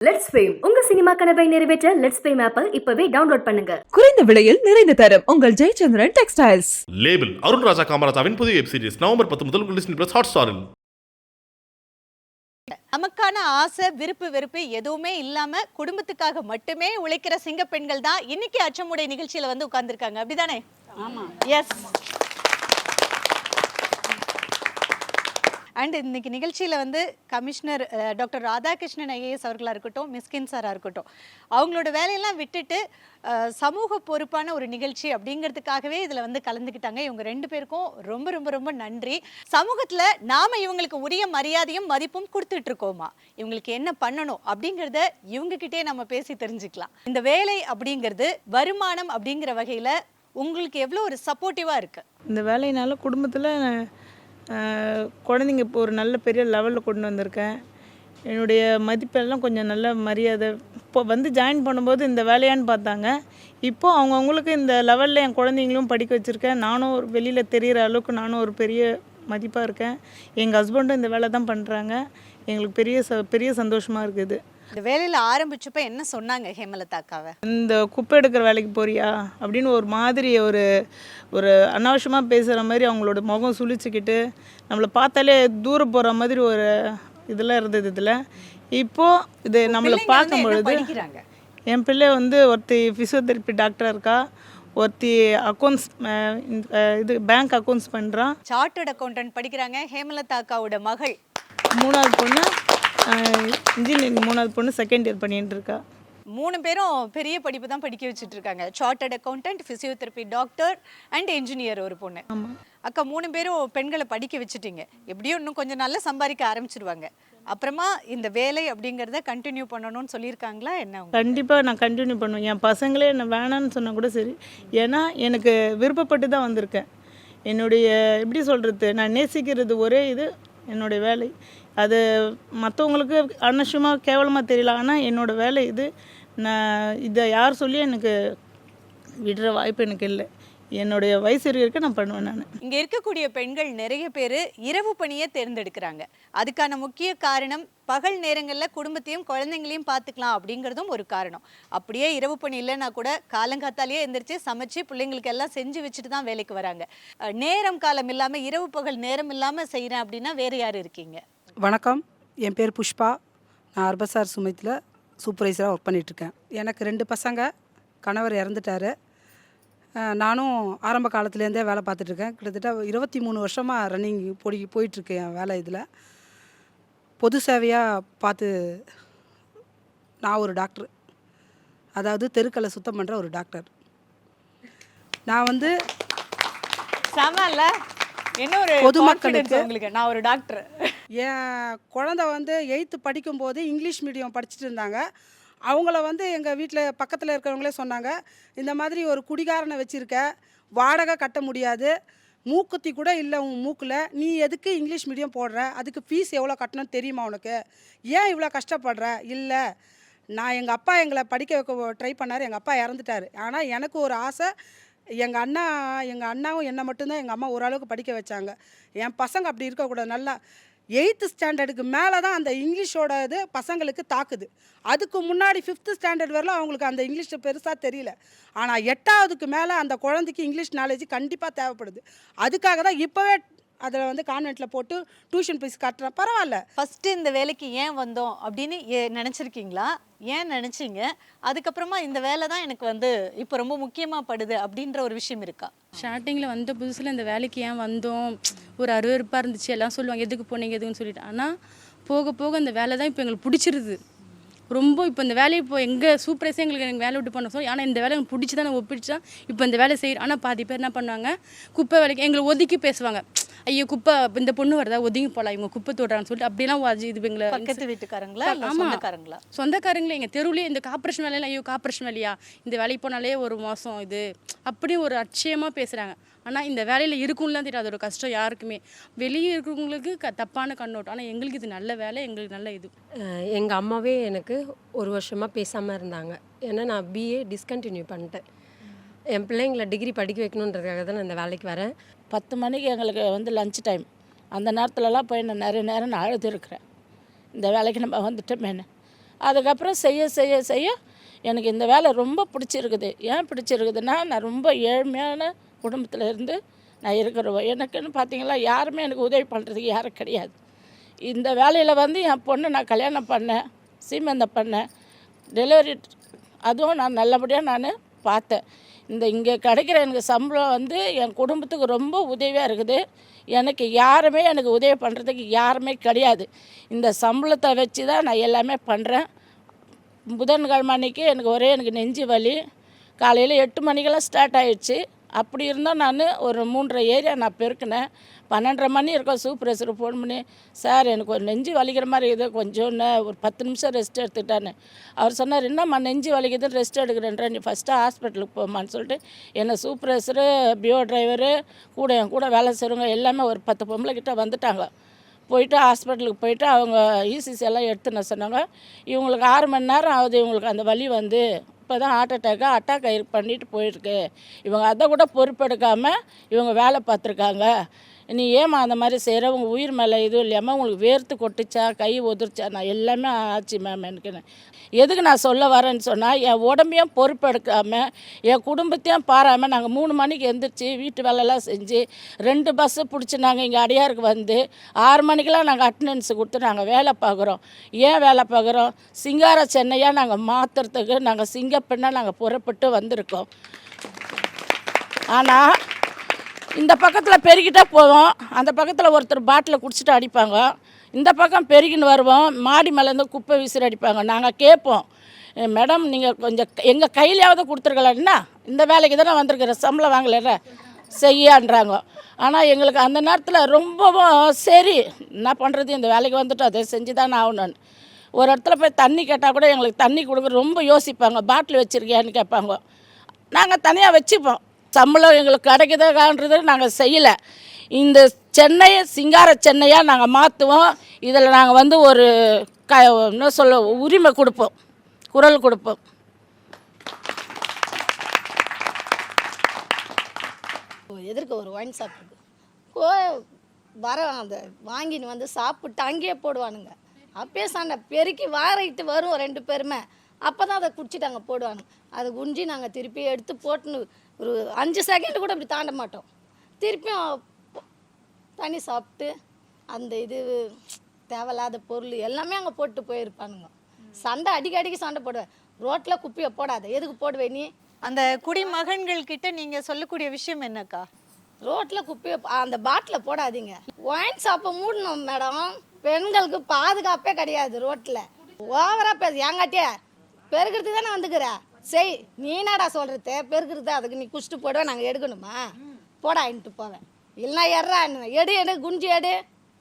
Let's fame உங்க cinema கனவை நிறைவேற்ற லெட்ஸ் ஃபேம் ஆப்பை இப்பவே டவுன்லோட் பண்ணுங்க. குறைந்த விலையில் நிறைந்த தரம் உங்கள் ஜெயச்சந்திரன் டெக்ஸ்டைல்ஸ் லேபிள் அருண் ராஜா காமராஜாவின் புதிய வெப் சீரிஸ் நவம்பர் பத்து முதல் டிஸ்னி பிளஸ் ஹாட் ஸ்டாரில் நமக்கான ஆசை விருப்பு வெறுப்பு எதுவுமே இல்லாம குடும்பத்துக்காக மட்டுமே உழைக்கிற சிங்க பெண்கள் தான் இன்னைக்கு அச்சமுடை நிகழ்ச்சியில வந்து உட்கார்ந்துருக்காங்க. அப்படிதானே? ஆமா. எஸ் அண்ட் இன்னைக்கு நிகழ்ச்சியில் வந்து கமிஷனர் டாக்டர் ராதாகிருஷ்ணன் ஐஏஎஸ் அவர்களாக இருக்கட்டும் மிஸ்கின் சாராக இருக்கட்டும் அவங்களோட வேலையெல்லாம் விட்டுட்டு சமூக பொறுப்பான ஒரு நிகழ்ச்சி அப்படிங்கிறதுக்காகவே இதில் வந்து கலந்துக்கிட்டாங்க. இவங்க ரெண்டு பேருக்கும் ரொம்ப ரொம்ப ரொம்ப நன்றி. சமூகத்தில் நாம் இவங்களுக்கு உரிய மரியாதையும் மதிப்பும் கொடுத்துட்டு இருக்கோமா இவங்களுக்கு என்ன பண்ணணும் அப்படிங்கிறத இவங்ககிட்டே நம்ம பேசி தெரிஞ்சுக்கலாம். இந்த வேலை அப்படிங்கிறது வருமானம் அப்படிங்கிற வகையில் உங்களுக்கு எவ்வளோ ஒரு சப்போர்ட்டிவாக இருக்குது இந்த வேலையினால குடும்பத்தில் குழந்தைங்க இப்போ ஒரு நல்ல பெரிய லெவலில் கொண்டு வந்திருக்கேன். என்னுடைய மதிப்பெல்லாம் கொஞ்சம் நல்ல மரியாதை. இப்போ வந்து ஜாயின் பண்ணும்போது இந்த வேலையான்னு பார்த்தாங்க. இப்போது அவங்கவுங்களுக்கு இந்த லெவலில் என் குழந்தைங்களும் படிக்க வச்சுருக்கேன். நானும் ஒரு வெளியில் தெரிகிற அளவுக்கு நானும் ஒரு பெரிய மதிப்பாக இருக்கேன். எங்கள் ஹஸ்பண்டும் இந்த வேலை தான் பண்ணுறாங்க எங்களுக்கு பெரிய ச பெரிய சந்தோஷமாக இருக்குது. இந்த வேலையில் ஆரம்பிச்சப்ப என்ன சொன்னாங்க ஹேமலதாக்காவை இந்த குப்பை எடுக்கிற வேலைக்கு போறியா? அப்படின்னு ஒரு மாதிரி ஒரு ஒரு அனாவசியமாக பேசுகிற மாதிரி அவங்களோட முகம் சுழிச்சுக்கிட்டு நம்மளை பார்த்தாலே தூரம் போகிற மாதிரி ஒரு இதெல்லாம் இருந்தது இதில். இப்போது இது நம்மளை பார்க்கும் பொழுது என் பிள்ளை வந்து ஒருத்தி ஃபிசியோதெரப்பி டாக்டராக இருக்கா? ஒருத்தி அக்கௌண்ட்ஸ் இது பேங்க் அக்கௌண்ட்ஸ் பண்ணுறான் சார்ட்டர்ட் அக்கௌண்டன்ட் படிக்கிறாங்க ஹேமலதா அக்காவோட மகள். மூணாவது பொண்ணு. இன்ஜினியரிங் மூணாவது பொண்ணு செகண்ட் இயர் பண்ணிட்டு இருக்கா. மூணு பேரும் பெரிய படிப்பு தான் படிக்க வச்சுட்டு இருக்காங்க chartered accountant physiotherapy doctor and engineer ஒரு பொண்ணு. அக்கா மூணு பேரும் பெண்களை படிக்க வச்சுட்டீங்க. எப்படியும் இன்னும் கொஞ்சம் நல்லா சம்பாதிக்க ஆரம்பிச்சிருவாங்க. அப்புறமா இந்த வேலை அப்படிங்கிறத கண்டினியூ பண்ணணும்னு சொல்லியிருக்காங்களா? என்ன? கண்டிப்பாக நான் கண்டினியூ பண்ணுவேன். என் பசங்களே என்ன வேணான்னு சொன்னால் கூட சரி. ஏன்னா எனக்கு விருப்பப்பட்டு தான் வந்திருக்கேன். என்னுடைய எப்படி சொல்கிறது நான் நேசிக்கிறது ஒரே இது என்னுடைய வேலை. அது மற்றவங்களுக்கு அனவசியமாக கேவலமாக தெரியல. ஆனால் என்னோட வேலை இது. நான் இதை யார் சொல்லி எனக்கு விடுற வாய்ப்பு எனக்கு இல்லை. என்னுடைய வயசு இருக்க நான் பண்ணுவேன் நான். இங்கே இருக்கக்கூடிய பெண்கள் நிறைய பேர் இரவு பணியை தேர்ந்தெடுக்கிறாங்க. அதுக்கான முக்கிய காரணம் பகல் நேரங்களில் குடும்பத்தையும் குழந்தைங்களையும் பார்த்துக்கலாம் அப்படிங்கிறதும் ஒரு காரணம். அப்படியே இரவு பணி இல்லைன்னா கூட காலங்காத்தாலேயே எந்திரிச்சு சமைச்சு பிள்ளைங்களுக்கு எல்லாம் செஞ்சு வச்சுட்டு தான் வேலைக்கு வராங்க. நேரம் காலம் இல்லாமல் இரவு பகல் நேரம் இல்லாமல் செய்கிறேன் அப்படின்னா வேறு யார் இருக்கீங்க? வணக்கம். என் பேர் புஷ்பா. நான் அர்பசார் சுமித்தில் சூப்பர்வைசராக ஒர்க் பண்ணிகிட்ருக்கேன் எனக்கு ரெண்டு பசங்க கணவர் இறந்துட்டார். நானும் ஆரம்ப காலத்துலேருந்தே வேலை பார்த்துட்ருக்கேன் கிட்டத்தட்ட இருபத்தி மூணு வருஷமாக ரன்னிங் போடி போயிட்டுருக்கு என் வேலை இதில். பொது சேவையாக பார்த்து நான் ஒரு டாக்டர் அதாவது தெருக்களை சுத்தம் பண்ணுற ஒரு டாக்டர் நான் வந்து செமல்ல என்ன ஒரு பொதுமக்களுக்கு- உங்களுக்கு நான் ஒரு டாக்டர் என் குழந்த வந்து எயித்து படிக்கும்போது இங்கிலீஷ் மீடியம் படிச்சுட்டு இருந்தாங்க. அவங்கள வந்து எங்கள் வீட்டில் பக்கத்தில் இருக்கிறவங்களே சொன்னாங்க இந்த மாதிரி ஒரு குடிகாரனை வச்சுருக்க வாடகை கட்ட முடியாது. மூக்குத்தி கூட இல்லை உன் மூக்கில். நீ எதுக்கு இங்கிலீஷ் மீடியம் போடுற? அதுக்கு ஃபீஸ் எவ்வளோ கட்டணும்னு தெரியுமா உனக்கு? ஏன் இவ்வளோ கஷ்டப்படுற? இல்லை. நான் எங்கள் அப்பா எங்களை படிக்க வைக்க ட்ரை பண்ணார். எங்கள் அப்பா இறந்துட்டார். ஆனால் எனக்கு ஒரு ஆசை எங்கள் அண்ணா எங்கள் அண்ணாவும் என்னை மட்டும்தான் எங்கள் அம்மா ஓரளவுக்கு படிக்க வச்சாங்க. என் பசங்க அப்படி இருக்கக்கூடாது. நல்லா எயித்து ஸ்டாண்டர்டுக்கு மேலே தான் அந்த இங்கிலீஷோட இது பசங்களுக்கு தாக்குது. அதுக்கு முன்னாடி ஃபிஃப்த்து ஸ்டாண்டர்ட் வரலாம் அவங்களுக்கு அந்த இங்கிலீஷ் பெருசாக தெரியல. ஆனால் எட்டாவதுக்கு மேலே அந்த குழந்தைக்கு இங்கிலீஷ் நாலேஜ் கண்டிப்பாக தேவைப்படுது. அதுக்காக தான் இப்போவே அதில் வந்து கான்வெண்ட்டில் போட்டு டியூஷன் ஃபீஸ் கட்டுறேன் பரவாயில்ல. ஃபர்ஸ்ட் இந்த வேலைக்கு ஏன் வந்தோம் அப்படின்னு ஏ- நினைச்சிருக்கீங்களா? ஏன் நினைச்சீங்க? அதுக்கப்புறமா இந்த வேலை தான் எனக்கு வந்து இப்போ ரொம்ப முக்கியமா படுது அப்படின்ற ஒரு விஷயம் இருக்கா? ஸ்டார்டிங்கில் வந்த புதுசில் இந்த வேலைக்கு ஏன் வந்தோம்? ஒரு அருவருப்பாக இருந்துச்சு. எல்லாம் சொல்லுவாங்க எதுக்கு போனீங்க? எதுக்குன்னு சொல்லிட்டு. ஆனால் போக போக அந்த வேலை தான் இப்போ எங்களுக்கு பிடிச்சிருது. ரொம்ப இப்போ இந்த வேலையை இப்போ எங்கள் சூப்பரைஸே எங்களுக்கு எனக்கு வேலை விட்டு பண்ண சொல்லி ஆனால் இந்த வேலை எனக்கு பிடிச்சி தான் ஒப்பிடிச்சா இப்போ இந்த வேலை செய்கிறோம் ஆனால் பாதி பேர் என்ன பண்ணுவாங்க குப்பை வேலைக்கு எங்களை ஒதுக்கி பேசுவாங்க. ஐயோ குப்பை இந்த பொண்ணு வருதா ஒதுங்கி போகலாம் இவங்க குப்பை தோடுறான்னு சொல்லிட்டு அப்படிலாம் இது எங்களை பக்கத்து வீட்டுக்காரங்களா. சொந்தக்காரங்களா? சொந்தக்காரங்களே எங்கள் தெருவுலேயே இந்த கார்ப்பரேஷன் வேலையில ஐயோ கார்ப்பரேஷன் வேலையா? இந்த வேலைக்கு போனாலே ஒரு மோசம் இது அப்படி ஒரு அட்சயமாக பேசுகிறாங்க ஆனால் இந்த வேலையில் இருக்கும்லாம் தெரியாது. அதோட கஷ்டம் யாருக்குமே. வெளியே இருக்கிறவங்களுக்கு க தப்பான கண்ணோட்டம். ஆனால் எங்களுக்கு இது நல்ல வேலை எங்களுக்கு நல்ல இது. எங்கள் அம்மாவே எனக்கு ஒரு வருஷமாக பேசாமல் இருந்தாங்க. ஏன்னா நான் பிஏ டிஸ்கண்டினியூ பண்ணிட்டேன். என் பிள்ளைங்களை டிகிரி படிக்க வைக்கணுன்றதுக்காக தான் நான் இந்த வேலைக்கு வரேன். பத்து மணிக்கு எங்களுக்கு வந்து லஞ்ச் டைம் அந்த நேரத்துலலாம் போய் நான் நிறைய நேரம் நான் அழுது இருக்கிறேன் இந்த வேலைக்கு நம்ம வந்துட்டோமேனு அதுக்கப்புறம் செய்ய செய்ய செய்ய எனக்கு இந்த வேலை ரொம்ப பிடிச்சிருக்குது. ஏன் பிடிச்சிருக்குதுன்னா நான் ரொம்ப ஏழ்மையான குடும்பத்தில் இருந்து நான் இருக்கிறவன் எனக்குன்னு பார்த்தீங்களா யாருமே எனக்கு உதவி பண்ணுறதுக்கு யாரும் கிடையாது. இந்த வேலையில் வந்து என் பொண்ணு நான் கல்யாணம் பண்ணேன் சீமந்தம் பண்ணேன் டெலிவரி அதுவும் நான் நல்லபடியாக நான் பார்த்தேன். இந்த இங்கே கிடைக்கிற எனக்கு சம்பளம் வந்து என் குடும்பத்துக்கு ரொம்ப உதவியாக இருக்குது. எனக்கு யாருமே எனக்கு உதவி பண்ணுறதுக்கு யாருமே கிடையாது. இந்த சம்பளத்தை வச்சு தான் நான் எல்லாமே பண்ணுறேன் புதன்கிழமை அன்னைக்கு எனக்கு ஒரே எனக்கு நெஞ்சு வலி. காலையில் எட்டு மணிக்கெல்லாம் ஸ்டார்ட் ஆயிடுச்சு. அப்படி இருந்தால் நான் ஒரு மூன்றரை ஏரியா நான் பெருக்கினேன். பன்னெண்டரை மணி இருக்கும். சூப்பர்வைசர் ஃபோன் பண்ணி சார் எனக்கு ஒரு நெஞ்சு வலிக்கிற மாதிரி இருக்குது. கொஞ்சம் ஒரு பத்து நிமிஷம் ரெஸ்ட் எடுத்துக்கிட்டான்னு. அவர் சொன்னார் என்னம்மா நெஞ்சு வலிக்குதுன்னு ரெஸ்ட் எடுக்கிறேன்ற. நீ ஃபஸ்ட்டு ஹாஸ்பிட்டலுக்கு போமான்னு சொல்லிட்டு என்னை சூப்பரேசரு பியோ டிரைவரு கூட என் கூட வேலை செய்கிறவங்க எல்லாமே ஒரு பத்து பொம்பளை கிட்ட வந்துட்டாங்க. போயிட்டு ஹாஸ்பிட்டலுக்கு போயிட்டு அவங்க இசிசி எல்லாம் எடுத்துன்னு சொன்னாங்க. இவங்களுக்கு ஆறு மணி நேரம் ஆகுது. இவங்களுக்கு அந்த வலி வந்து இப்போ தான் ஹார்ட் அட்டாக்காக அட்டாக் பண்ணிட்டு போயிருக்கு. இவங்க அதை கூட பொறுப்பெடுக்காமல் இவங்க வேலை பார்த்துருக்காங்க. நீ ஏம்மா அந்த மாதிரி செய்கிற உங்கள் உயிர் மேலே இதுவும் இல்லையாம்மா உங்களுக்கு வேர்த்து கொட்டுச்சா? கை உதிர்ச்சா? நான் எல்லாமே ஆச்சு மேம் எனக்கு எதுக்கு நான் சொல்ல வரேன்னு சொன்னால் என் உடம்பையும் பொறுப்பெடுக்காமல் என் குடும்பத்தையும் பாராமல் நாங்கள் மூணு மணிக்கு எந்திரிச்சு வீட்டு வேலையெல்லாம் செஞ்சு ரெண்டு பஸ்ஸு பிடிச்சி நாங்கள் இங்கே அடியாருக்கு வந்து ஆறு மணிக்கெல்லாம் நாங்கள் அட்டண்டன்ஸ் கொடுத்து நாங்கள் வேலை பார்க்குறோம். ஏன் வேலை பார்க்குறோம்? சிங்கார சென்னையாக நாங்கள் மாற்றுறதுக்கு நாங்கள் சிங்கப்பெண்ணாக நாங்கள் புறப்பட்டு வந்திருக்கோம். ஆனால் இந்த பக்கத்தில் பெருகிட்டே போவோம் அந்த பக்கத்தில் ஒருத்தர் பாட்டில் குடிச்சிட்டு அடிப்பாங்க. இந்த பக்கம் பெருகின்னு வருவோம். மாடி மேலேருந்து குப்பை விசிறு அடிப்பாங்க. நாங்கள் கேட்போம் மேடம் நீங்கள் கொஞ்சம் எங்கள் கையிலையாவது கொடுத்துருக்கலாம்னா இந்த வேலைக்கு தானே வந்திருக்கிற? சம்பளம் வாங்கலைல செய்யான்றாங்க ஆனால் எங்களுக்கு அந்த நேரத்தில் ரொம்பவும் சரி. என்ன பண்ணுறது இந்த வேலைக்கு வந்துட்டு அதை செஞ்சு தானே ஆகணும்னு ஒரு இடத்துல போய் தண்ணி கேட்டால் கூட எங்களுக்கு தண்ணி கொடுக்க ரொம்ப யோசிப்பாங்க. பாட்டில் வச்சுருக்கியான்னு கேட்பாங்க. நாங்கள் தனியாக வச்சுப்போம். சம்பளம் எங்களுக்கு கிடைக்குதான்றது நாங்கள் செய்யலை. இந்த சென்னையை சிங்கார சென்னையாக நாங்கள் மாற்றுவோம் இதில் நாங்கள் வந்து ஒரு க என்ன சொல்ல உரிமை கொடுப்போம். குரல் கொடுப்போம். எதிர்க்க ஒரு ஒயின் ஷாப் கோ வர அந்த வாங்கின்னு வந்து சாப்பிட்டு அங்கேயே போடுவானுங்க. அப்பயே சண்டை. பெருக்கி வாரிட்டு வரும் ரெண்டு பேருமே. அப்போ தான் அதை குடிச்சிட்டு அங்கே போடுவானுங்க. அதை குஞ்சி நாங்கள் திருப்பி எடுத்து போட்டுன்னு ஒரு அஞ்சு செகண்ட் கூட இப்படி தாண்ட மாட்டோம். திருப்பியும் தண்ணி சாப்பிட்டு அந்த இது தேவையில்லாத பொருள் எல்லாமே அங்கே போட்டு போயிருப்பானுங்க. சண்டை அடிக்க அடிக்க சண்டை போடுவேன். ரோட்டில் குப்பையை போடாத. எதுக்கு போடுவே நீ? அந்த குடிமகன்கள் கிட்ட நீங்க சொல்லக்கூடிய விஷயம் என்னக்கா? ரோட்டில் குப்பையை அந்த பாட்டில் போடாதீங்க. ஒயின் ஷாப்பை மூடணும் மேடம். பெண்களுக்கு பாதுகாப்பே கிடையாது ரோட்டில் ஓவராக பேசு. ஏங்காட்டியே பெருக்கிறதுக்கு தானே வந்துக்கிற? செய் நீ என்னடா சொல்கிறது பெருக்கிறது அதுக்கு நீ குஷ்டு போடுவ நாங்கள் எடுக்கணுமா? போடான்ட்டு போவேன். இல்லைன்னா என்ன? எடு எடு குஞ்சு எடு.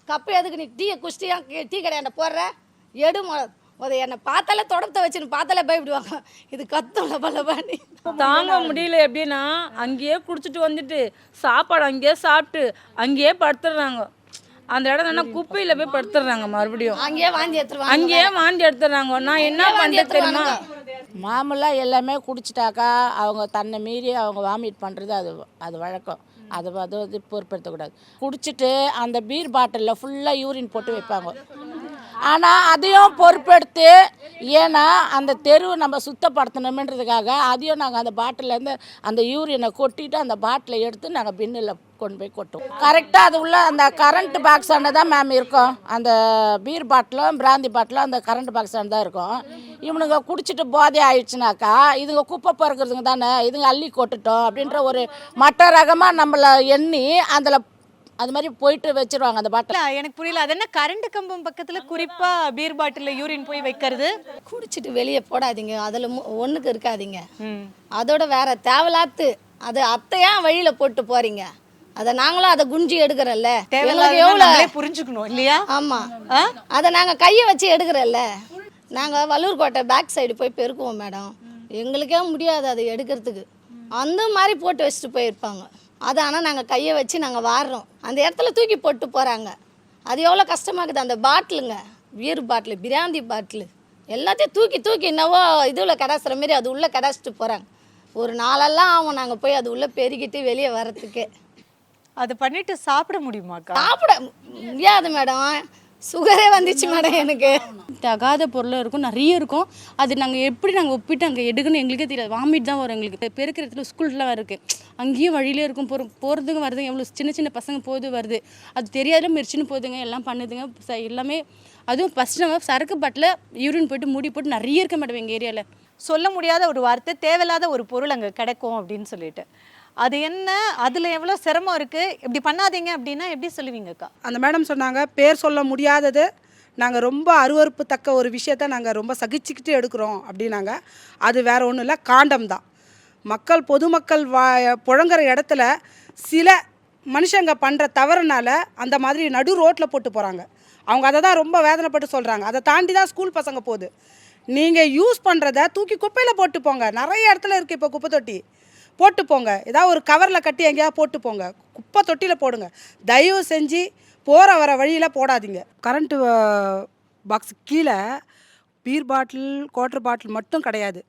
கப்பு எதுக்கு நீ டீ குடிச்சிட்டியா டீ கடையாண்ட போடுற? எடு மொ முத என்னை பார்த்தாலே தொடப்பத்தை வச்சுன்னு பார்த்தாலே பயப்படுவாங்க. இது கத்தும் லப தாங்க முடியல எப்படின்னா அங்கேயே குடிச்சிட்டு வந்துட்டு சாப்பாடு அங்கேயே சாப்பிட்டு அங்கேயே படுத்துடுறாங்க. அந்த இடம் என்ன குப்பையில் போய் படுத்துடுறாங்க மறுபடியும். அங்கேயே வாந்தி எடுத்துருவாங்க. அங்கேயே வாந்தி எடுத்துடுறாங்க. நான் என்ன பண்ணுறது தெரியுமா. மாமூலாக எல்லாமே குடிச்சிட்டாக்கா அவங்க தன்னை மீறி அவங்க வாமிட் பண்ணுறது அது அது வழக்கம். அது அது வந்து பொறுப்பெடுத்தக்கூடாது குடிச்சிட்டு அந்த பீர் பாட்டிலில் ஃபுல்லாக யூரின் போட்டு வைப்பாங்க. ஆனால் அதையும் பொறுப்பெடுத்து ஏன்னா அந்த தெரு நம்ம சுத்தப்படுத்தணுமென்றதுக்காக அதையும் நாங்கள் அந்த பாட்டிலேருந்து அந்த யூரியனை கொட்டிட்டு அந்த பாட்டிலை எடுத்து நாங்கள் பின்னில் கொண்டு போய் கொட்டுவோம். கரெக்டாக அது உள்ள அந்த கரண்ட் பாக்ஸ் தான் மேம் இருக்கும். அந்த பீர் பாட்டிலும் பிராந்தி பாட்டிலும் அந்த கரண்ட் பாக்ஸ் தான் இருக்கும். இவனுங்க குடிச்சிட்டு போதை ஆயிடுச்சுனாக்கா இதுங்க குப்பை பிறக்கிறதுங்க தானே இதுங்க அள்ளி கொட்டுட்டோம் அப்படின்ற ஒரு மட்ட ரகமாக நம்மளை எண்ணி அதில் அது மாதிரி போயிட்டு வச்சிருவாங்க அந்த பாட்டில். எனக்கு புரியல. அது என்ன கரண்ட் கம்பம் பக்கத்துல குறிப்பா பீர் பாட்டில்ல யூரின் போய் வைக்கிறது? குடிச்சிட்டு வெளியே போடாதீங்க. அதில் ஒன்றுக்கு இருக்காதீங்க. அதோட வேற தேவையில்லாத்து அது அத்தையா வழியில் போட்டு போறீங்க. அதை நாங்களும் அதை குஞ்சி தேவையில்லாத எவ்வளோ புரிஞ்சுக்கணும் இல்லையா? ஆமாம் அதை நாங்கள் கையை வச்சு எடுக்கிறோல்ல நாங்கள் வள்ளூர்கோட்டை பேக் சைடு போய் பெருக்குவோம் மேடம் எங்களுக்கே முடியாது அதை எடுக்கிறதுக்கு. அந்த மாதிரி போட்டு வச்சுட்டு போயிருப்பாங்க. அதை ஆனால் நாங்கள் கையை வச்சு நாங்கள் வாடுறோம் அந்த இடத்துல தூக்கி போட்டு போகிறாங்க அது எவ்வளோ கஷ்டமாக்குது அந்த பாட்டிலுங்க. Beer bottle brandy bottle. எல்லாத்தையும் தூக்கி தூக்கி என்னவோ இதுவில் கடாசுற மாரி அது உள்ளே கடாச்சிட்டு போகிறாங்க ஒரு நாளெல்லாம் ஆகும் நாங்கள் போய் அது உள்ளே பெருகிட்டு வெளியே வர்றதுக்கே. அது பண்ணிட்டு சாப்பிட முடியுமாக்கா? சாப்பிட முடியாது மேடம். சுகரே வந்துச்சு மேடம் எனக்கு. தகாத பொருளும் இருக்கும் நிறைய இருக்கும். அது நாங்கள் எப்படி நாங்கள் ஒப்பிட்டு அங்கே எடுக்கணும் எங்களுக்கே தெரியாது. வாமிட் தான் வரும் எங்களுக்கு. பெருக்கிற இடத்துல ஸ்கூல்லாம் இருக்குது அங்கேயும் வழியிலே இருக்கும். போகிற போகிறதுங்க வருதுங்க எவ்வளோ சின்ன சின்ன பசங்க போகுது வருது. அது தெரியாத மிரிச்சுன்னு போகுதுங்க எல்லாம் பண்ணுதுங்க. ச- எல்லாமே அதுவும் ஃபஸ்ட் நம்ம சரக்கு பாட்டில் யூரின் போயிட்டு மூடி போட்டு நிறைய இருக்க மேடம் எங்கள் ஏரியாவில் சொல்ல முடியாத ஒரு வார்த்தை தேவையில்லாத ஒரு பொருள் அங்கே கிடைக்கும் அப்படின்னு சொல்லிட்டு. அது என்ன? அதில் எவ்வளோ சிரமம் இருக்குது இப்படி பண்ணாதீங்க அப்படின்னா எப்படி சொல்லுவீங்கக்கா அந்த மேடம் சொன்னாங்க பேர் சொல்ல முடியாதது. நாங்கள் ரொம்ப அருவருப்பு தக்க ஒரு விஷயத்த நாங்கள் ரொம்ப சகிச்சுக்கிட்டு எடுக்கிறோம் அப்படின்னாங்க. அது வேற ஒன்றும் இல்லை காண்டம் தான். மக்கள் பொதுமக்கள் வா புழங்குற இடத்துல சில மனுஷங்க பண்ணுற தவறுனால அந்த மாதிரி நடு ரோட்டில் போட்டு போகிறாங்க அவங்க அதை தான் ரொம்ப வேதனைப்பட்டு சொல்கிறாங்க அதை தாண்டி தான் ஸ்கூல் பசங்க போகுது. நீங்கள் யூஸ் பண்ணுறத தூக்கி குப்பையில் போட்டு போங்க. நிறைய இடத்துல இருக்குது இப்போ குப்பை தொட்டி. போட்டு போங்க ஏதாவது ஒரு கவரில் கட்டி எங்கேயாவது போட்டு போங்க குப்பை தொட்டியில் போடுங்க. தயவு செஞ்சு போகிற வர வழியில் போடாதீங்க. கரண்ட்டு பாக்ஸ் கீழே பீர் பாட்டில் குவாட்டர் பாட்டில் மட்டும் கிடையாது.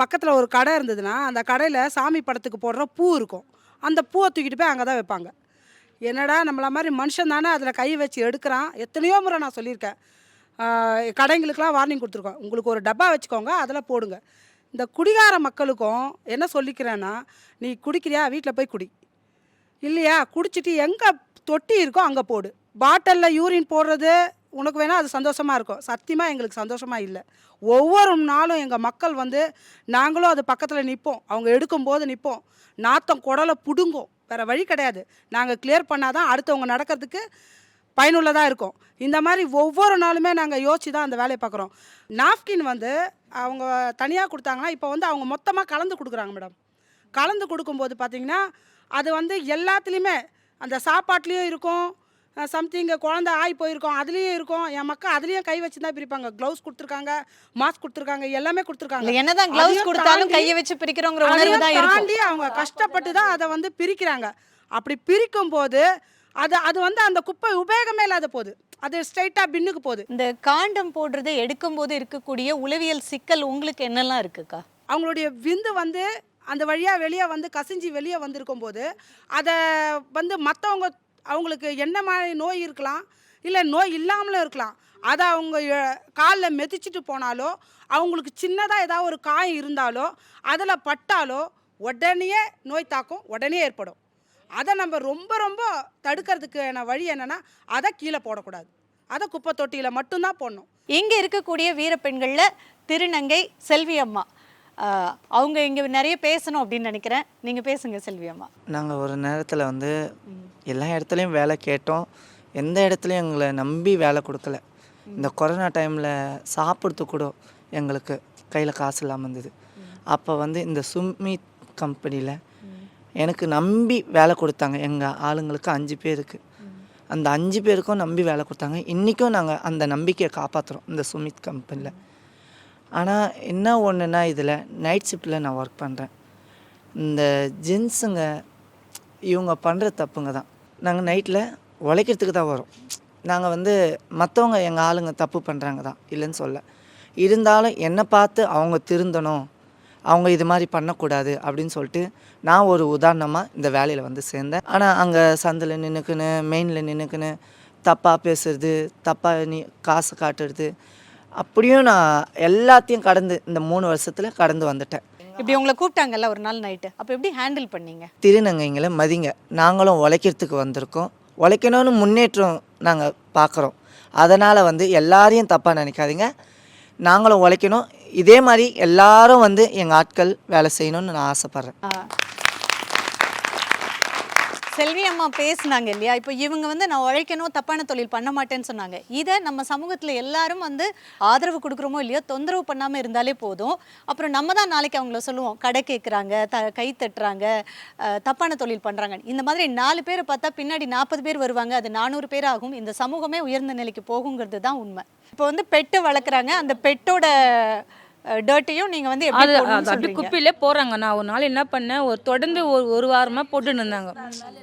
பக்கத்தில் ஒரு கடை இருந்ததுன்னா அந்த கடையில் சாமி படத்துக்கு போடுற பூ இருக்கும். அந்த பூவை தூக்கிட்டு போய் அங்கே தான் வைப்பாங்க. என்னடா நம்மள மாதிரி மனுஷன் தானே அதில் கை வச்சு எடுக்கிறான். எத்தனையோ முறை நான் சொல்லியிருக்கேன். கடைங்களுக்கெலாம் வார்னிங் கொடுத்துருக்கோம். உங்களுக்கு ஒரு டப்பா வச்சுக்கோங்க அதில் போடுங்க. இந்த குடிகார மக்களுக்கும் என்ன சொல்லிக்கிறேன்னா நீ குடிக்கிறியா? வீட்டில் போய் குடி. இல்லையா? குடிச்சிட்டு எங்கே தொட்டி இருக்கோ அங்கே போடு. பாட்டிலில் யூரின் போடுறது உனக்கு வேணால் அது சந்தோஷமாக இருக்கும். சத்தியமாக எங்களுக்கு சந்தோஷமாக இல்லை. ஒவ்வொரு நாளும் எங்கள் மக்கள் வந்து நாங்களும் அது பக்கத்தில் நிற்போம் அவங்க எடுக்கும்போது நிற்போம் நாத்தம் குடலை பிடுங்கும். வேறு வழி கிடையாது. நாங்கள் கிளியர் பண்ணால் தான் அடுத்தவங்க நடக்கிறதுக்கு பயனுள்ளதாக இருக்கும். இந்த மாதிரி ஒவ்வொரு நாளுமே நாங்கள் யோசிச்சு தான் அந்த வேலையை பார்க்குறோம். நாப்கின் வந்து அவங்க தனியாக கொடுத்தாங்கன்னா இப்போ வந்து அவங்க மொத்தமாக கலந்து கொடுக்குறாங்க மேடம். கலந்து கொடுக்கும்போது பார்த்தீங்கன்னா அது வந்து எல்லாத்துலேயுமே அந்த சாப்பாட்லேயும் இருக்கும். சம்திங் குழந்த ஆகி போயிருக்கோம் அதுலேயும் இருக்கும். என் மக்கள் அதுலேயும் கை வச்சு தான் பிரிப்பாங்க. க்ளவுஸ் கொடுத்துருக்காங்க மாஸ்க் கொடுத்துருக்காங்க எல்லாமே கொடுத்துருக்காங்க. என்னதான் க்ளவுஸ் கொடுத்தாலும் கையை வச்சு பிரிக்கிறோங்கிற உணர்வு தான் தாண்டி அவங்க கஷ்டப்பட்டு தான் அதை வந்து பிரிக்கிறாங்க. அப்படி பிரிக்கும் போது அது அது வந்து அந்த குப்பை உபயோகமே இல்லாத போகுது அது ஸ்ட்ரைட்டாக பின்னுக்கு போகுது இந்த காண்டம் போடுறதை எடுக்கும்போது இருக்கக்கூடிய உளவியல் சிக்கல் உங்களுக்கு என்னெல்லாம் இருக்குக்கா? அவங்களுடைய விந்து வந்து அந்த வழியாக வெளியே வந்து கசிஞ்சு வெளியே வந்திருக்கும் போது அதை வந்து மற்றவங்க அவங்களுக்கு என்ன மாதிரி நோய் இருக்கலாம் இல்லை நோய் இல்லாமலும் இருக்கலாம் அதை அவங்க காலில் மிதிச்சிட்டு போனாலோ அவங்களுக்கு சின்னதாக ஏதாவது ஒரு காயம் இருந்தாலோ அதில் பட்டாலோ உடனே நோய் தாக்கம் உடனே ஏற்படும். அதை நம்ம ரொம்ப ரொம்ப தடுக்கிறதுக்கான வழி என்னென்னா அதை கீழே போடக்கூடாது. அதை குப்பை தொட்டியில் மட்டும்தான் போடணும். இங்கே இருக்கக்கூடிய வீரப்பெண்கள்ல திருநங்கை செல்வி அம்மா. அவங்க இங்க நிறைய பேசணும் அப்படின்னு நினைக்கிறேன். நீங்க பேசுங்க செல்வி அம்மா. நாங்கள் ஒரு நேரத்தில் வந்து எல்லா இடத்துலையும் வேலை கேட்டோம். எந்த இடத்துலையும் எங்களை நம்பி வேலை கொடுக்கல. இந்த கொரோனா டைமில் சாப்பிட்றதுக்கு கூட எங்களுக்கு கையில் காசு இல்லாமல் இருந்தது. அப்போ வந்து இந்த சுமித் கம்பெனியில் எனக்கு நம்பி வேலை கொடுத்தாங்க. எங்கள் ஆளுங்களுக்கு அஞ்சு பேருக்கு. அந்த அஞ்சு பேருக்கும் நம்பி வேலை கொடுத்தாங்க. இன்றைக்கும் நாங்கள் அந்த நம்பிக்கையை காப்பாற்றுறோம் இந்த சுமித் கம்பெனியில் ஆனால் என்ன ஒன்றுனா இதில் நைட் ஷிஃப்ட்டில் நான் ஒர்க் பண்ணுறேன் இந்த ஜென்ஸுங்க இவங்க பண்ணுற தப்புங்க தான். நாங்கள் நைட்டில் உழைக்கிறதுக்கு தான் வரோம். நாங்கள் வந்து மற்றவங்க எங்கள் ஆளுங்க தப்பு பண்ணுறாங்க தான். இல்லைன்னு சொல்ல. இருந்தாலும் என்னை பார்த்து அவங்க திருந்தணும். அவங்க இது மாதிரி பண்ணக்கூடாது அப்படின்னு சொல்லிட்டு நான் ஒரு உதாரணமாக இந்த வேலையில் வந்து சேர்ந்தேன். ஆனால் அங்கே சந்தில் நின்றுக்குன்னு மெயினில் நின்றுக்குன்னு தப்பாக பேசுறது தப்பாக நீ காசு காட்டுறது அப்படியும் நான் எல்லாத்தையும் கடந்து இந்த மூணு வருஷத்தில் கடந்து வந்துட்டேன். இப்படி உங்களை கூப்பிட்டாங்கல்ல ஒரு நாள் நைட்டு அப்போ எப்படி ஹேண்டில் பண்ணீங்க? திருநங்கைங்களை மதிங்க. நாங்களும் உழைக்கிறதுக்கு வந்திருக்கோம். உழைக்கணும்னு முன்னேற்றம் நாங்கள் பார்க்குறோம் அதனால் வந்து எல்லாரையும் தப்பாக நினைக்காதீங்க. நாங்களும் உழைக்கணும். இதே மாதிரி எல்லாரும் வந்து எங்கள் ஆட்கள் வேலை செய்யணும்னு நான் ஆசைப்பட்றேன். செல்வி அம்மா பேசுனாங்க இல்லையா? இப்போ இவங்க வந்து நான் உழைக்கணும் தப்பான தொழில் பண்ண மாட்டேன்னு சொன்னாங்க. இதை நம்ம சமூகத்தில் எல்லாரும் வந்து ஆதரவு கொடுக்குறோமோ இல்லையோ தொந்தரவு பண்ணாமல் இருந்தாலே போதும். அப்புறம் நம்ம தான் நாளைக்கு அவங்கள சொல்லுவோம் கடை கேட்குறாங்க த கை தட்டுறாங்க தப்பான தொழில் பண்ணுறாங்க இந்த மாதிரி நாலு பேரை பார்த்தா பின்னாடி நாற்பது பேர் வருவாங்க அது நானூறு பேர் ஆகும். இந்த சமூகமே உயர்ந்த நிலைக்கு போகுங்கிறது தான் உண்மை. இப்போ வந்து பெட்டு வளர்க்குறாங்க. அந்த பெட்டோட டர்ட்டையும் நீங்கள் வந்து எப்படி அது அது அப்படி? குப்பையிலே போகிறாங்க நான் ஒரு நாள் என்ன பண்ணேன் ஒரு தொடர்ந்து ஒரு ஒரு வாரமாக போட்டுன்னு இருந்தாங்க.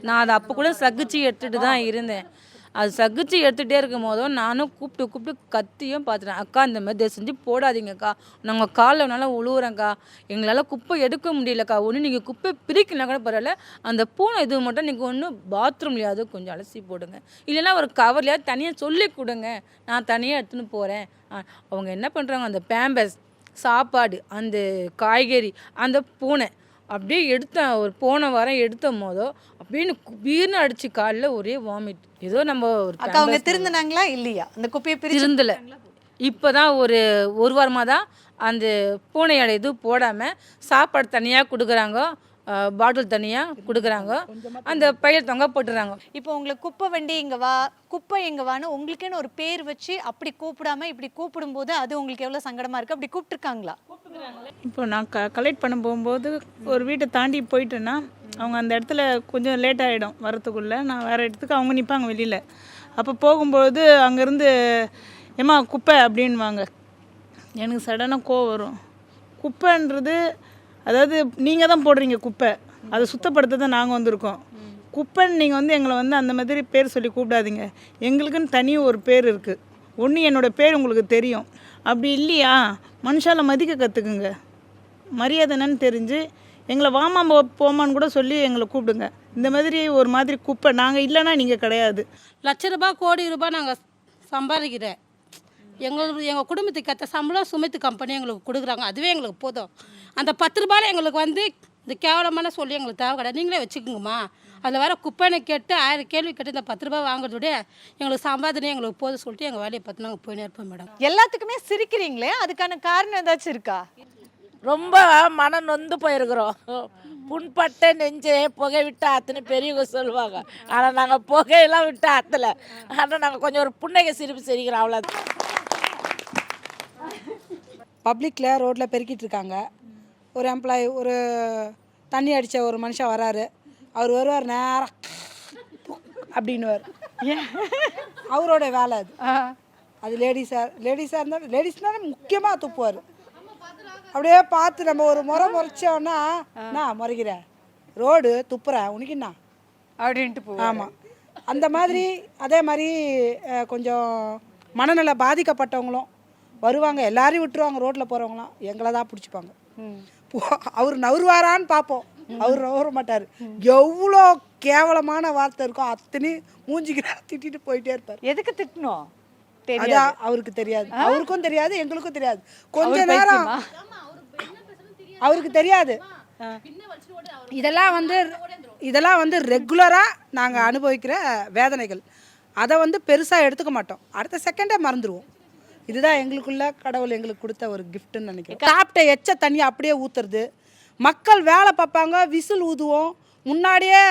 நான் அதை அப்போ கூட சகிச்சு எடுத்துகிட்டு தான் இருந்தேன். அது சகிச்சு எடுத்துகிட்டே இருக்கும் போதும் நானும் கூப்பிட்டு கூப்பிட்டு கத்தியும் பார்த்துட்டேன். அக்கா இந்த மாதிரி தயவு செஞ்சு போடாதீங்கக்கா. நாங்கள் காலில் வேணாலும் உழுவுறேங்க்கா எங்களால் குப்பை எடுக்க முடியலக்கா. ஒன்று நீங்கள் குப்பை பிரிக்கலாம் கூட பரவாயில்ல. அந்த பூனை இது மட்டும் நீங்கள் ஒன்று பாத்ரூம்லையாவது கொஞ்சம் அலசி போடுங்க. இல்லைன்னா ஒரு கவர்லையாவது தனியாக சொல்லி கொடுங்க. நான் தனியாக எடுத்துன்னு போகிறேன் அவங்க என்ன பண்ணுறாங்க அந்த பேம்பஸ் சாப்பாடு அந்த காய்கறி அந்த பூனை. அப்படியே எடுத்தேன் ஒரு போன வாரம் எடுத்த போதோ அப்படின்னு குபீர்னு அடிச்சு காலில் ஒரே வாமிட் ஏதோ நம்ம ஒரு அக்கா அவங்க திருந்தினாங்களா இல்லையா? அந்த குப்பையை திருந்தல. இப்போ தான் ஒரு ஒரு வாரமாக தான் அந்த பூனையோட இது போடாமல் சாப்பாடு தனியாக கொடுக்குறாங்க. பாட்டில் தனியாக கொடுக்குறாங்க. அந்த பையல் தொங்க போட்டுறாங்க. இப்போ உங்களை குப்பை வண்டி இங்க வா குப்பை எங்க வான்னு உங்களுக்குன்னு ஒரு பேர் வச்சு அப்படி கூப்பிடாம இப்படி கூப்பிடும்போது அது உங்களுக்கு எவ்வளவு சங்கடமா இருக்கு? அப்படி கூப்பிட்டுருக்காங்களா? இப்போ நான் க கலெக்ட் பண்ண போகும்போது ஒரு வீட்டை தாண்டி போயிட்டேன்னா அவங்க அந்த இடத்துல கொஞ்சம் லேட் ஆகிடும் வரத்துக்குள்ளே நான் வேறு இடத்துக்கு அவங்க நிற்பாங்க வெளியில். அப்போ போகும்போது அங்கேருந்து ஏம்மா குப்பை அப்படின்வாங்க எனக்கு சடனாக கோவம் வரும். குப்பைன்றது அதாவது நீங்கள் தான் போடுறீங்க குப்பை. அதை சுத்தப்படுத்த தான் நாங்கள் வந்திருக்கோம். குப்பைன்னு நீங்கள் வந்து எங்களை வந்து அந்த மாதிரி பேர் சொல்லி கூப்பிடாதீங்க. எங்களுக்குன்னு தனி ஒரு பேர் இருக்குது ஒன்று என்னோட பேர் உங்களுக்கு தெரியும். அப்படி இல்லையா? மனுஷால மதிக்க கற்றுக்குங்க மரியாதை தெரிஞ்சு எங்களை வாமா போ போமான்னு கூட சொல்லி எங்களை கூப்பிடுங்க. இந்த மாதிரி ஒரு மாதிரி குப்பை நாங்கள் இல்லைன்னா நீங்கள் கிடையாது. லட்ச ரூபாய் கோடி ரூபாய் நாங்கள் சம்பாதிக்கிறேன். எங்களுக்கு எங்கள் குடும்பத்துக்கு ஏற்ற சம்பளம் சுமைத்து கம்பெனி எங்களுக்கு கொடுக்குறாங்க. அதுவே எங்களுக்கு போதும். அந்த பத்து ரூபாயில் எங்களுக்கு வந்து இந்த கேவலமான சொல்லி எங்களுக்கு தேவை கிடையாது. நீங்களே வச்சுக்கோங்கம்மா. அதில் வேறு குப்பைனை கேட்டு ஆயிரம் கேள்வி கேட்டு இந்த பத்து ரூபாய் வாங்குறதோட எங்களுக்கு சம்பாதனை எங்களுக்கு போதும் சொல்லிட்டு எங்கள் வேலையை பார்த்து நாங்கள் போயினே இருப்போம் மேடம். எல்லாத்துக்குமே சிரிக்கிறீங்களே? அதுக்கான காரணம் ஏதாச்சும் இருக்கா? ரொம்ப மன நொந்து போயிருக்கிறோம். புண்பட்ட நெஞ்சே புகை விட்டு ஆத்துன்னு பெரியவங்க சொல்லுவாங்க. ஆனால் நாங்கள் புகையெல்லாம் விட்டு ஆற்றல ஆனால் நாங்கள் கொஞ்சம் ஒரு புன்னகை சிரிப்பு சிரிக்கிறோம் அவ்வளோ பப்ளிக்கில் ரோட்டில் பெருக்கிட்டு இருக்காங்க. ஒரு எம்ப்ளாயி ஒரு தண்ணி அடித்த ஒரு மனுஷன் வராரு. அவர் வருவார் நேரம் அப்படின்னுவார். அவரோட வேலை அது. அது லேடிஸாக லேடிஸாக இருந்தால் லேடிஸ்னாலே முக்கியமாக துப்புவார். அப்படியே பார்த்து நம்ம ஒரு முறை முறைச்சோன்னா நான் முறைகிற ரோடு துப்புறேன் உனக்கு என்ன? அப்படின்ட்டு போ ஆமாம் அந்த மாதிரி அதே மாதிரி கொஞ்சம் மனநல பாதிக்கப்பட்டவங்களும் வருவாங்க. எல்லாரையும் விட்டுருவாங்க ரோட்டில் போகிறவங்களாம் எங்களை தான் பிடிச்சிப்பாங்க. அவர் நவுருவாரான்னு பார்ப்போம் அவர் நவர மாட்டார். எவ்வளோ கேவலமான வார்த்தை இருக்கோ அத்தனையும் மூஞ்சிக்கு திட்டிட்டு போயிட்டே இருப்பார். எதுக்கு திட்டணும்? தெரியாது. அதான் அவருக்கு தெரியாது. அவருக்கும் தெரியாது எங்களுக்கும் தெரியாது. கொஞ்ச நேரம்? அவருக்கு தெரியாது. இதெல்லாம் வந்து இதெல்லாம் வந்து ரெகுலராக நாங்கள் அனுபவிக்கிற வேதனைகள். அதை வந்து பெருசாக எடுத்துக்க மாட்டோம். அடுத்த செகண்டே மறந்துடுவோம் இதுதான் எங்களுக்குள்ள கடவுள் எங்களுக்கு கொடுத்த ஒரு கிஃப்ட்டுன்னு நினைக்கிறேன். சாப்பிட்ட எச்ச தண்ணி அப்படியே ஊற்றுறது மக்கள் வேலை பார்ப்பாங்க விசில் ஊதுவோம். முன்னாடியே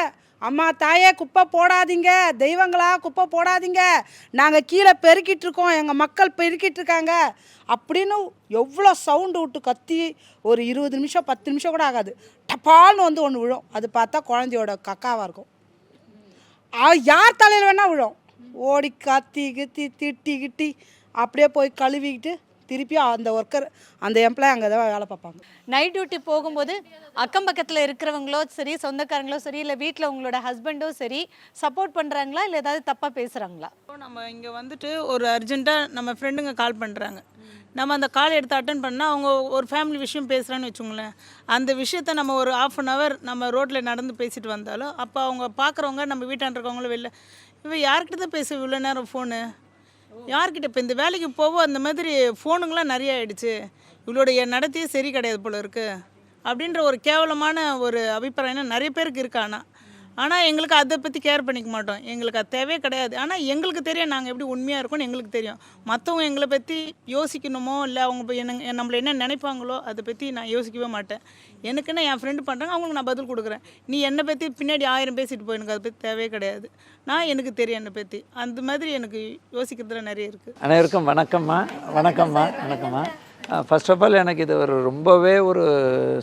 அம்மா தாயே குப்பை போடாதீங்க. தெய்வங்களா குப்பை போடாதீங்க. நாங்கள் கீழே பெருக்கிட்டு இருக்கோம். எங்கள் மக்கள் பெருக்கிட்டு இருக்காங்க. அப்படின்னு எவ்வளோ சவுண்டு விட்டு கத்தி ஒரு இருபது நிமிஷம் பத்து நிமிஷம் கூட ஆகாது. டப்பால்னு வந்து ஒன்று விழும். அது பார்த்தா குழந்தையோட கக்காவாக இருக்கும். யார் தலையில் வேணால் விழும். ஓடி கத்தி கித்தி திட்டி கிட்டி. அப்படியே போய் கழுவிக்கிட்டு திருப்பி அந்த ஒர்க்கர் அந்த எம்ப்ளாய் அங்கே தான் வேலை பார்ப்பாங்க. நைட் டியூட்டி போகும்போது அக்கம் பக்கத்தில் இருக்கிறவங்களோ சரி சொந்தக்காரங்களோ சரி இல்லை வீட்டில் உங்களோட ஹஸ்பண்டோ சரி சப்போர்ட் பண்ணுறாங்களா இல்லை ஏதாவது தப்பாக பேசுகிறாங்களா இப்போ நம்ம இங்கே வந்துட்டு ஒரு அர்ஜென்ட்டாக நம்ம ஃப்ரெண்டுங்க கால் பண்ணுறாங்க நம்ம அந்த கால் எடுத்து அட்டன் பண்ணால் அவங்க ஒரு ஃபேமிலி விஷயம் பேசுகிறான்னு வச்சுங்களேன் அந்த விஷயத்த நம்ம ஒரு ஆஃப் அன் ஹவர் நம்ம ரோட்டில் நடந்து பேசிட்டு வந்தாலும் அப்போ அவங்க பார்க்குறவங்க நம்ம வீட்டாண்ட இருக்கவங்களும் வெளில இவன் யார்கிட்ட தான் பேச இவ்வளோ நேரம் ஃபோனு யார்கிட்ட இப்போ இந்த வேலைக்கு போவோ அந்த மாதிரி ஃபோனுங்களாம் நிறைய ஆயிடுச்சு. இவளுடைய நடத்தையே சரி கிடையாது போல இருக்குது அப்படின்ற ஒரு கேவலமான ஒரு அபிப்பிராயம் நிறைய பேருக்கு இருக்கு ஆனால் ஆனால் எங்களுக்கு அதை பற்றி கேர் பண்ணிக்க மாட்டோம். எங்களுக்கு அது தேவையே கிடையாது. ஆனால் எங்களுக்கு தெரியும் நாங்கள் எப்படி உண்மையாக இருக்கோம்னு எங்களுக்கு தெரியும். மற்றவங்க எங்களை பற்றி யோசிக்கணுமோ இல்லை அவங்க என்ன நம்மளை என்ன நினைப்பாங்களோ அதை பற்றி நான் யோசிக்கவே மாட்டேன். எனக்குன்னு என் ஃப்ரெண்டு பண்ணுறாங்க அவங்களுக்கு நான் பதில் கொடுக்குறேன். நீ என்னை பற்றி பின்னாடி ஆயிரம் பேசிட்டு போய் எனக்கு அதை பற்றி தேவையே கிடையாது. நான் எனக்கு தெரியும் என்னை பற்றி அந்த மாதிரி எனக்கு யோசிக்கிறதுல நிறைய இருக்குது அனைவருக்கும் வணக்கம்மா. வணக்கம்மா. வணக்கம்மா. ஃபர்ஸ்ட் ஆஃப் ஆல் எனக்கு இது ஒரு ரொம்பவே ஒரு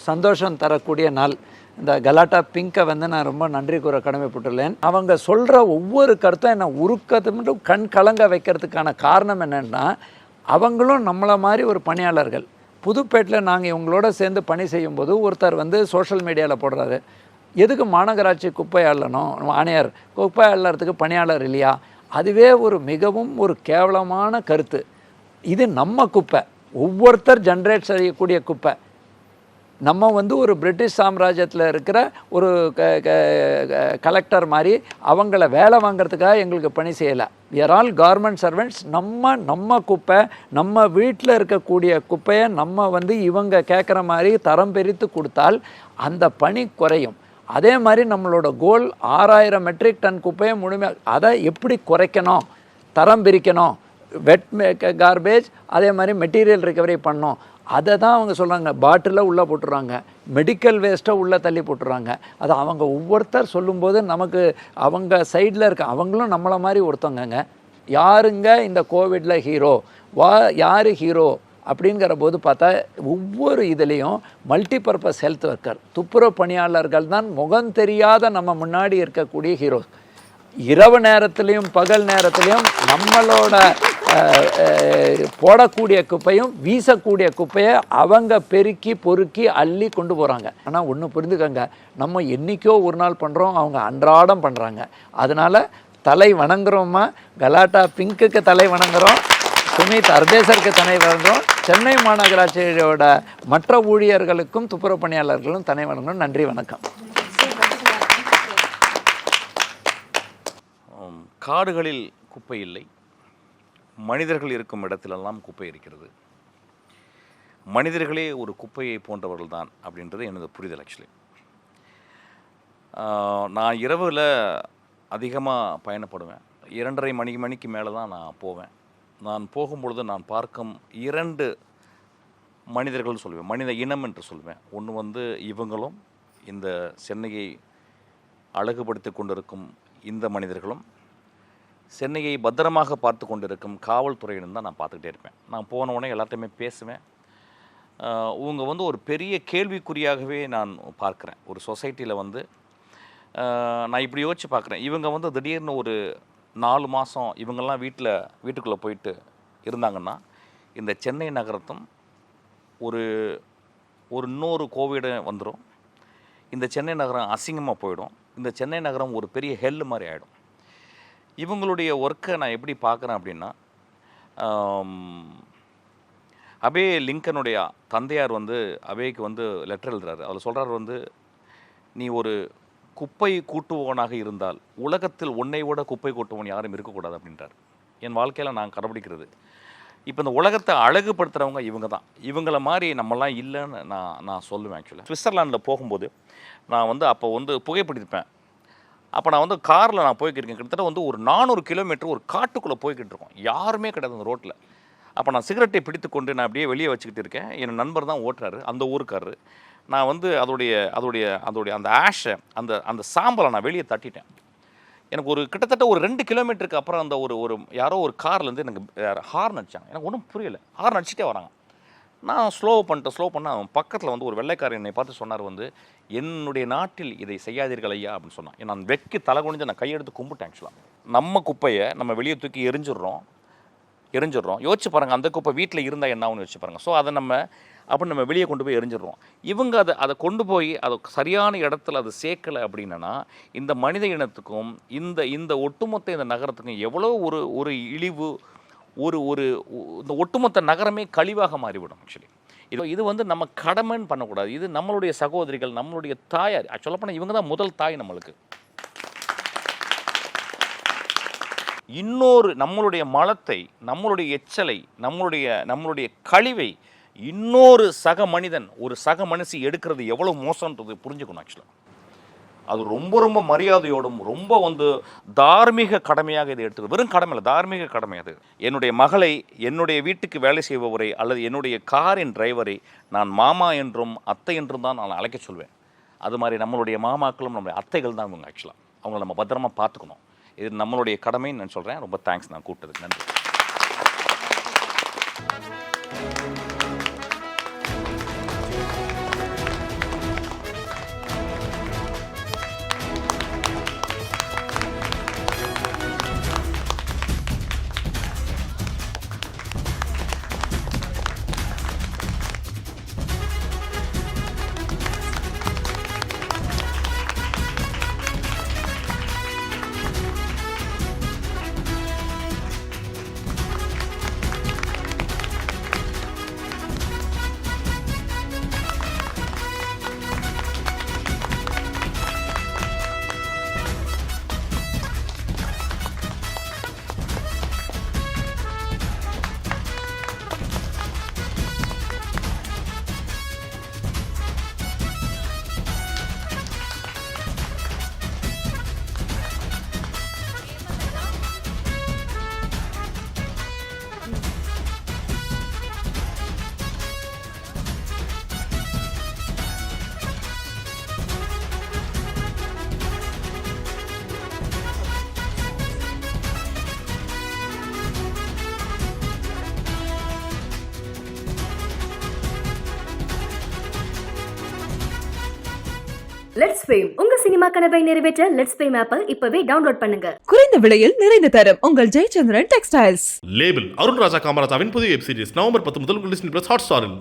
சந்தோஷம் தரக்கூடிய நாள். இந்த கலாட்டா பிங்கை வந்து நான் ரொம்ப நன்றி கூற கடமைப்பட்டுள்ளேன். அவங்க சொல்கிற ஒவ்வொரு கருத்தும் என்னை உருக்கத்தை மட்டும் கண் கலங்க வைக்கிறதுக்கான காரணம் என்னென்னா அவங்களும் நம்மளை மாதிரி ஒரு பணியாளர்கள். புதுப்பேட்டில் நாங்கள் இவங்களோட சேர்ந்து பணி செய்யும்போது ஒருத்தர் வந்து சோஷியல் மீடியாவில் போடுறாரு. எதுக்கு மாநகராட்சி குப்பை அள்ளணும் ஆணையர் குப்பை அள்ளறதுக்கு பணியாளர் இல்லையா? அதுவே ஒரு மிகவும் ஒரு கேவலமான கருத்து. இது நம்ம குப்பை. ஒவ்வொருத்தர் ஜென்ரேட் செய்யக்கூடிய குப்பை. நம்ம வந்து ஒரு பிரிட்டிஷ் சாம்ராஜ்யத்தில் இருக்கிற ஒரு கலெக்டர் மாதிரி அவங்கள வேலை வாங்குறதுக்காக எங்களுக்கு பணி செய்யலை. வியர் ஆல் கவர்மெண்ட் சர்வெண்ட்ஸ் நம்ம நம்ம குப்பை நம்ம வீட்டில் இருக்கக்கூடிய குப்பையை நம்ம வந்து இவங்க கேட்குற மாதிரி தரம் பிரித்து கொடுத்தால் அந்த பணி குறையும். அதே மாதிரி நம்மளோட கோல் ஆறாயிரம் மெட்ரிக் டன் குப்பையை முழுமையாக அதை எப்படி குறைக்கணும்? தரம் பிரிக்கணும். வெட் கார்பேஜ் அதே மாதிரி மெட்டீரியல் ரிகவரி பண்ணோம் அதை தான் அவங்க சொல்கிறாங்க பாட்டிலில் உள்ளே போட்டுறாங்க. மெடிக்கல் வேஸ்ட்டை உள்ளே தள்ளி போட்டுறாங்க. அது அவங்க ஒவ்வொருத்தர் சொல்லும்போது நமக்கு அவங்க சைடில் இருக்க அவங்களும் நம்மளை மாதிரி ஒருத்தவங்கங்க. யாருங்க இந்த கோவிடில் ஹீரோ? வா யார் ஹீரோ? அப்படிங்கிற போது பார்த்தா ஒவ்வொரு இதுலேயும் மல்டிபர்பஸ் ஹெல்த் ஒர்க்கர் துப்புரவு பணியாளர்கள் தான் முகம் தெரியாத நம்ம முன்னாடி இருக்கக்கூடிய ஹீரோஸ் இரவு நேரத்துலையும் பகல் நேரத்துலையும் நம்மளோட போடக்கூடிய குப்பையும் வீசக்கூடிய குப்பையை அவங்க பெருக்கி பொறுக்கி அள்ளி கொண்டு போகிறாங்க ஆனால் ஒன்று புரிந்துக்கங்க நம்ம என்றைக்கோ ஒரு நாள் பண்ணுறோம் அவங்க அன்றாடம் பண்ணுறாங்க அதனால் தலை வணங்குறோமா? கலாட்டா பிங்க்குக்கு தலை வணங்குறோம் சுமித் அர்தேசருக்கு தலை வணங்குறோம் சென்னை மாநகராட்சியோட மற்ற ஊழியர்களுக்கும் துப்புரவு பணியாளர்களும் தலை வணங்குறோம் நன்றி வணக்கம். காடுகளில் குப்பை இல்லை. மனிதர்கள் இருக்கும் இடத்திலெல்லாம் குப்பை இருக்கிறது மனிதர்களே ஒரு குப்பையை போன்றவர்கள் தான் அப்படின்றது எனது புரிதல் ஆக்சுவலி நான் இரவில் அதிகமாக பயணப்படுவேன். இரண்டரை மணி மணிக்கு மேலே தான் நான் போவேன். நான் போகும்பொழுது நான் பார்க்கும் இரண்டு மனிதர்கள் சொல்லுவேன். மனித இனம் என்று சொல்லுவேன். ஒன்று வந்து இவங்களும் இந்த சென்னையை அழகுபடுத்தி கொண்டிருக்கும் இந்த மனிதர்களும் சென்னையை பத்திரமாக பார்த்து கொண்டிருக்கும் காவல்துறையினர் தான் நான் பார்த்துக்கிட்டே இருப்பேன். நான் போன உடனே எல்லாத்தையுமே பேசுவேன். இவங்க வந்து ஒரு பெரிய கேள்விக்குறியாகவே நான் பார்க்குறேன். ஒரு சொசைட்டியில் வந்து நான் இப்படி யோசிச்சு பார்க்குறேன். இவங்க வந்து திடீர்னு ஒரு நாலு மாதம் இவங்கெல்லாம் வீட்டில் வீட்டுக்குள்ளே போயிட்டு இருந்தாங்கன்னா இந்த சென்னை நகரத்தும் ஒரு ஒரு இன்னொரு கோவிடு வந்துடும் இந்த சென்னை நகரம் அசிங்கமாக போயிடும். இந்த சென்னை நகரம் ஒரு பெரிய ஹெல் மாதிரி ஆகிடும் இவங்களுடைய ஒர்க்கை நான் எப்படி பார்க்குறேன் அப்படின்னா அபே லிங்கனுடைய தந்தையார் வந்து அபேக்கு வந்து லெட்டர் எழுதுறாரு. அவர் சொல்கிறார் வந்து நீ ஒரு குப்பை கூட்டுவோனாக இருந்தால் உலகத்தில் உன்னை விட குப்பை கூட்டுவோன் யாரும் இருக்கக்கூடாது அப்படின்றார். என் வாழ்க்கையில் நான் கடைபிடிக்கிறது. இப்போ இந்த உலகத்தை அழகுபடுத்துகிறவங்க இவங்க தான். இவங்கள மாதிரி நம்மலாம் இல்லைன்னு நான் நான் சொல்லுவேன் ஆக்சுவலாக சுவிட்சர்லாண்டில் போகும்போது நான் வந்து அப்போ வந்து புகைப்பிடிப்பேன். அப்போ நான் வந்து காரில் நான் போய்க்கிருக்கேன் இருக்கேன் கிட்டத்தட்ட வந்து ஒரு நானூறு கிலோமீட்டர் ஒரு காட்டுக்குள்ளே போய்கிட்டு இருக்கோம் யாருமே கிடையாது அந்த ரோட்டில் அப்போ நான் சிகரெட்டை பிடித்து கொண்டு நான் அப்படியே வெளியே வச்சுக்கிட்டு இருக்கேன் என் நண்பர் தான் ஓட்டுறாரு. அந்த ஊருக்காரரு. நான் வந்து அதோடைய அதோடைய அதோடைய அந்த ஆஷை அந்த அந்த சாம்பலை நான் வெளியே தட்டிட்டேன். எனக்கு ஒரு கிட்டத்தட்ட ஒரு ரெண்டு கிலோமீட்டருக்கு அப்புறம் அந்த ஒரு ஒரு யாரோ ஒரு கார்லேருந்து எனக்கு ஹார்ன் அடிச்சாங்க. எனக்கு ஒன்றும் புரியலை. ஹார்ன் அடிச்சிட்டே வராங்க. நான் ஸ்லோ பண்ணிட்டேன் ஸ்லோ பண்ண அவன் பக்கத்தில் வந்து ஒரு வெள்ளைக்காரன் என்னை பார்த்து சொன்னார் வந்து என்னுடைய நாட்டில் இதை செய்யாதீர்கள் ஐயா அப்படின்னு சொன்னான். நான் வெக்கி தலை குனிஞ்சு நான் கையெடுத்து கும்பிட்டேன் ஆக்சுவலாக நம்ம குப்பையை நம்ம வெளியே தூக்கி எரிஞ்சிடுறோம் எரிஞ்சிடுறோம். யோசிச்சு பாருங்கள் அந்த குப்பை வீட்டில் இருந்தால் என்ன ஆகும்னு யோசிச்சு பாருங்கள் ஸோ அதை நம்ம அப்படி நம்ம வெளியே கொண்டு போய் எரிஞ்சிடுறோம். இவங்க அதை அதை கொண்டு போய் அதை சரியான இடத்துல அது சேர்க்கலை அப்படின்னா இந்த மனித இனத்துக்கும் இந்த இந்த ஒட்டுமொத்த இந்த நகரத்துக்கும் எவ்வளோ ஒரு ஒரு இழிவு ஒரு ஒரு ஒ- இந்த ஒட்டுமொத்த நகரமே கழிவாக மாறிவிடும் ஆக்சுவலி இது இது வந்து நம்ம கடமைன்னு பண்ணக்கூடாது. இது நம்மளுடைய சகோதரிகள் நம்மளுடைய தாயார். ஆக்சுவலாக போனால் இவங்க தான் முதல் தாய் நம்மளுக்கு. இன்னொரு நம்மளுடைய மலத்தை நம்மளுடைய எச்சலை நம்மளுடைய நம்மளுடைய கழிவை இன்னொரு சக மனிதன் ஒரு சக மனுஷி எடுக்கிறது எவ்வளோ மோசம்ன்றது புரிஞ்சுக்கணும் ஆக்சுவலாக அது ரொம்ப ரொம்ப மரியாதையோடும் ரொம்ப வந்து தார்மீக கடமையாக இதை எடுத்து வெறும் கடமை இல்லை தார்மீக கடமை அது. என்னுடைய மகளை என்னுடைய வீட்டுக்கு வேலை செய்பவரை அல்லது என்னுடைய காரின் டிரைவரை நான் மாமா என்றும் அத்தை என்றும் தான் நான் அழைக்க சொல்வேன். அது மாதிரி நம்மளுடைய மாமாக்களும் நம்மளுடைய அத்தைகள் தான் இவங்க ஆக்சுவலாக அவங்கள நம்ம பத்திரமா பார்த்துக்கணும். இது நம்மளுடைய கடமைன்னு நான் சொல்கிறேன் ரொம்ப தேங்க்ஸ் நான் கூப்பிட்டது நன்றி. லெட்ஸ் ஃபேம் உங்க சினிமா கனவை நிறைவேற்ற லெட்ஸ் ஃபேம் ஆப்பை இப்பவே டவுன்லோட் பண்ணுங்க. குறைந்த விலையில் நிறைந்த தரம் உங்கள் ஜெயச்சந்திரன் டெக்ஸ்டைல்ஸ் லேபிள் அருண் ராஜா காமராஜாவின் புதிய வெப் சீரிஸ் நவம்பர் பத்து முதல் உங்கள் டிஸ்னி பிளஸ் ஹாட் ஸ்டாரில்